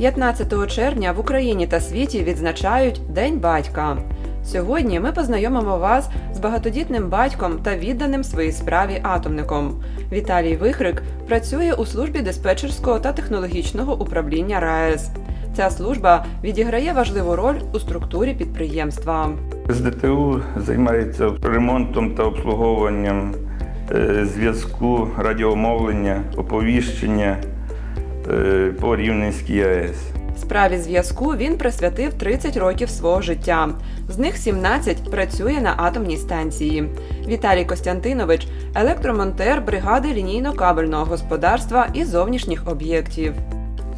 15 червня в Україні та світі відзначають День батька. Сьогодні ми познайомимо вас з багатодітним батьком та відданим своїй справі атомником. Віталій Вихрик працює у службі диспетчерського та технологічного управління РаЕС. Ця служба відіграє важливу роль у структурі підприємства. З ДТУ займається ремонтом та обслуговуванням е, зв'язку, радіомовлення, оповіщення по Рівненській АЕС. Справі зв'язку він присвятив 30 років свого життя. З них 17 працює на атомній станції. Віталій Костянтинович електромонтер бригади лінійно-кабельного господарства і зовнішніх об'єктів.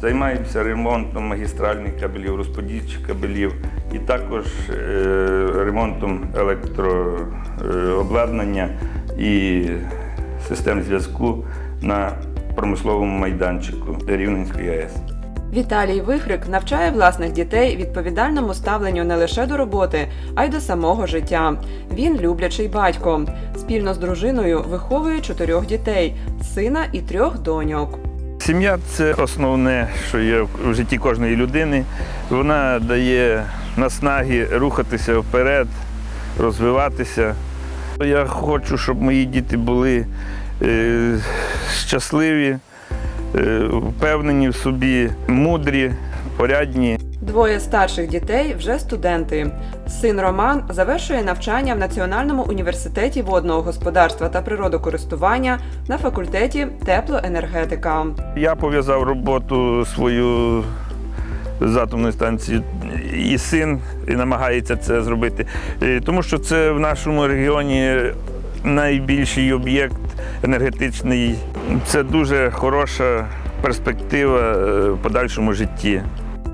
Займаємося ремонтом магістральних кабелів, розподільчих кабелів і також е, ремонтом електрообладнання і систем зв'язку на промисловому майданчику Рівненської АЕС. Віталій Вихрик навчає власних дітей відповідальному ставленню не лише до роботи, а й до самого життя. Він люблячий батько. Спільно з дружиною виховує чотирьох дітей сина і трьох доньок. Сім'я це основне, що є в житті кожної людини. Вона дає наснаги рухатися вперед, розвиватися. Я хочу, щоб мої діти були е, щасливі, е, впевнені в собі, мудрі, порядні. Двоє старших дітей вже студенти. Син Роман завершує навчання в Національному університеті водного господарства та природокористування на факультеті теплоенергетика. Я пов'язав роботу свою з атомної станції, і син і намагається це зробити, Е, тому що це в нашому регіоні найбільший об'єкт енергетичний. Це дуже хороша перспектива е, в подальшому житті.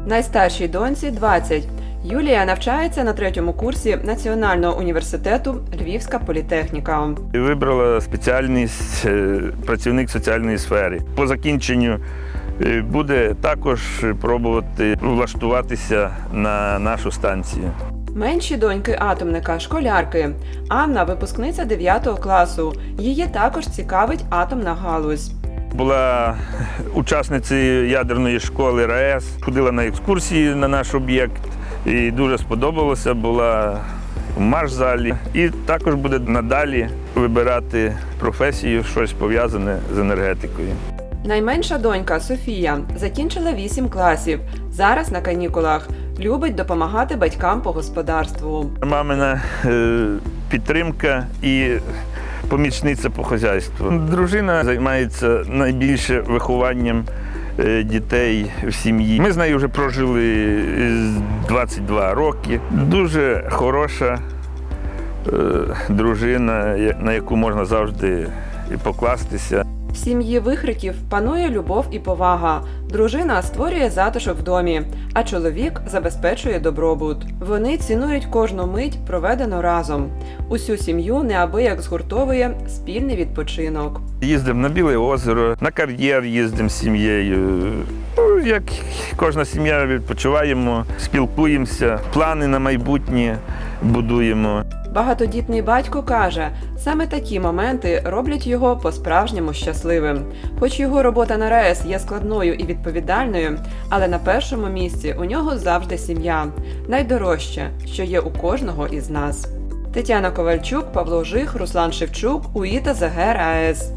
Найстаршій доньці 20. Юлія навчається на третьому курсі Національного університету Львівська політехніка. Вибрала спеціальність е, працівник соціальної сфери. По закінченню е, буде також пробувати влаштуватися на нашу станцію. Менші доньки атомника школярки. Анна випускниця 9 класу. Її також цікавить атомна галузь. Була учасницею ядерної школи РаЕС, ходила на екскурсії на наш об'єкт і дуже сподобалося. Була в марш-залі. І також буде надалі вибирати професію, щось пов'язане з енергетикою. Найменша донька Софія закінчила 8 класів. Зараз на канікулах. Любить допомагати батькам по господарству. Мамина е, підтримка і помічниця по хазяйству. Дружина займається найбільше вихованням е, дітей в сім'ї. Ми з нею вже прожили е, 22 роки. Дуже хороша е, дружина, на яку можна завжди покластися. В сім'ї вихриків панує любов і повага. Дружина створює затишок в домі, а чоловік забезпечує добробут. Вони цінують кожну мить, проведену разом. Усю сім'ю неабияк згуртовує спільний відпочинок. Їздимо на Біле озеро, на кар'єр їздимо з сім'єю. Ну, Як кожна сім'я відпочиваємо, спілкуємося, плани на майбутнє будуємо. Багатодітний батько каже, саме такі моменти роблять його по-справжньому щасливим. Хоч його робота на РаЕС є складною і відповідальною, але на першому місці у нього завжди сім'я найдорожче, що є у кожного із нас. Тетяна Ковальчук, Павло Жих, Руслан Шевчук, УІТА ЗГ РаЕС.